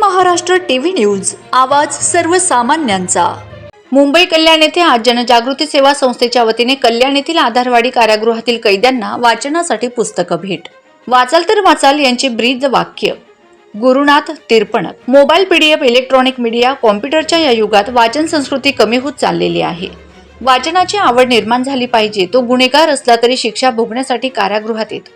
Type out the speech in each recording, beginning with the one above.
Maharashtra TV news आवाज सर्वसामान्यांचा. मुंबई कल्याण येथे आज जनजागृती सेवा संस्थेच्या वतीने कल्याण येथील आधारवाडी कारागृहातील कैद्यांना वाचनासाठी पुस्तकं भेट. वाचाल तर वाचाल यांचे ब्रीद वाक्य. Gurunath Tirpanak. Mobile PDF electronic media कॉम्प्युटरच्या या युगात वाचन संस्कृती कमी होत चाललेली आहे. वाचनाची आवड निर्माण झाली पाहिजे तो गुन्हेगार असला तरी शिक्षा भोगण्यासाठी कारागृहात येतो.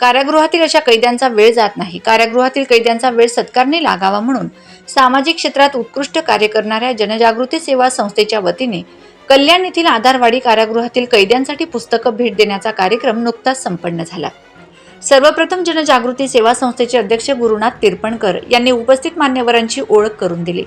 कारागृहातील अशा कैद्यांचा वेळ जात नाही. कारागृहातील कैद्यांचा वेळ सत्कारने लागावा म्हणून सामाजिक क्षेत्रात उत्कृष्ट कार्य करणाऱ्या जनजागृती सेवा संस्थेच्या वतीने कल्याण येथील आधारवाडी कारागृहातील कैद्यांसाठी पुस्तकं भेट देण्याचा कार्यक्रम नुकताच संपन्न झाला. सर्वप्रथम जनजागृती सेवा संस्थेचे अध्यक्ष गुरुनाथ तिरपणकर यांनी उपस्थित मान्यवरांची ओळख करून दिली.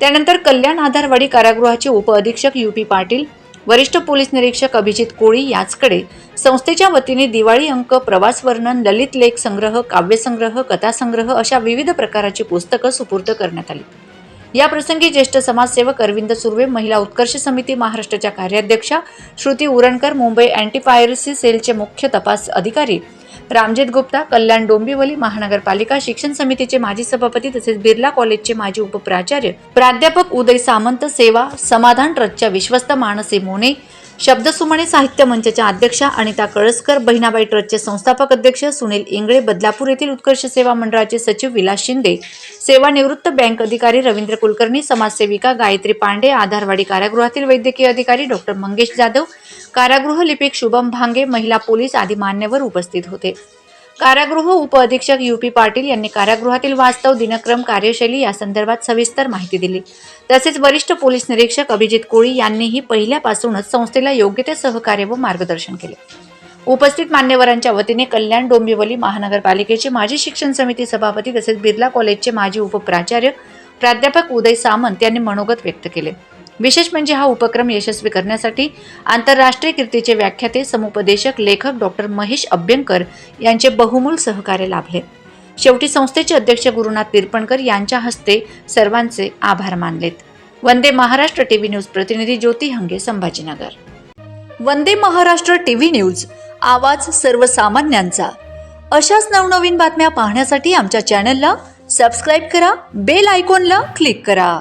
त्यानंतर कल्याण आधारवाडी कारागृहाचे उपअधीक्षक यू पी पाटील वरिष्ठ पोलीस निरीक्षक अभिजित कोळी याचकडे संस्थेच्या वतीने दिवाळी अंक प्रवास वर्णन ललित लेख संग्रह काव्यसंग्रह कथासंग्रह अशा विविध प्रकारची पुस्तकं सुपूर्द करण्यात आली. या प्रसंगी ज्येष्ठ समाजसेवक अरविंद सुर्वे महिला उत्कर्ष समिती महाराष्ट्राच्या कार्याध्यक्षा श्रुती उरणकर मुंबई अँटी पायरसी सेलचे मुख्य तपास अधिकारी रामजित गुप्ता कल्याण डोंबिवली महानगरपालिका शिक्षण समितीचे माजी सभापती तसेच बिर्ला कॉलेजचे माजी उपप्राचार्य प्राध्यापक उदय सामंत सेवा समाधान ट्रस्टच्या विश्वस्त मानसी मोने शब्दसुमणे साहित्य मंचाच्या अध्यक्षा अनिता कळसकर बहिणाबाई ट्रस्टचे संस्थापक अध्यक्ष सुनील इंगळे बदलापूर येथील उत्कर्ष सेवा मंडळाचे सचिव विलास शिंदे सेवानिवृत्त बँक अधिकारी रवींद्र कुलकर्णी समाजसेविका गायत्री पांडे आधारवाडी कारागृहातील वैद्यकीय अधिकारी डॉक्टर मंगेश जाधव कारागृह लिपिक शुभम भांगे महिला पोलीस आदी मान्यवर उपस्थित होते. कारागृह उपअधीक्षक यू पी पाटील यांनी कारागृहातील वास्तव दिनक्रम कार्यशैली या संदर्भात सविस्तर माहिती दिली. तसेच वरिष्ठ पोलीस निरीक्षक अभिजित कोळी यांनीही पहिल्यापासूनच संस्थेला योग्य ते सहकार्य व मार्गदर्शन केले. उपस्थित मान्यवरांच्या वतीने कल्याण डोंबिवली महानगरपालिकेचे माजी शिक्षण समिती सभापती तसेच बिर्ला कॉलेजचे माजी उपप्राचार्य प्राध्यापक उदय सामंत यांनी मनोगत व्यक्त केले. विशेष म्हणजे हा उपक्रम यशस्वी करण्यासाठी आंतरराष्ट्रीय कीर्तीचे व्याख्याते समुपदेशक लेखक डॉक्टर महेश अभ्यंकर यांचे बहुमूल सहकार्य लाभले. शेवटी संस्थेचे अध्यक्ष गुरुनाथ तिरपणकर यांच्या हस्ते सर्वांचे आभार मानलेत. वंदे महाराष्ट्र टीव्ही न्यूज प्रतिनिधी ज्योती हंगे संभाजीनगर. वंदे महाराष्ट्र टीव्ही न्यूज आवाज सर्वसामान्यांचा. अशाच नवनवीन बातम्या पाहण्यासाठी आमच्या चॅनलला सबस्क्राईब करा बेल आयकॉनला क्लिक करा.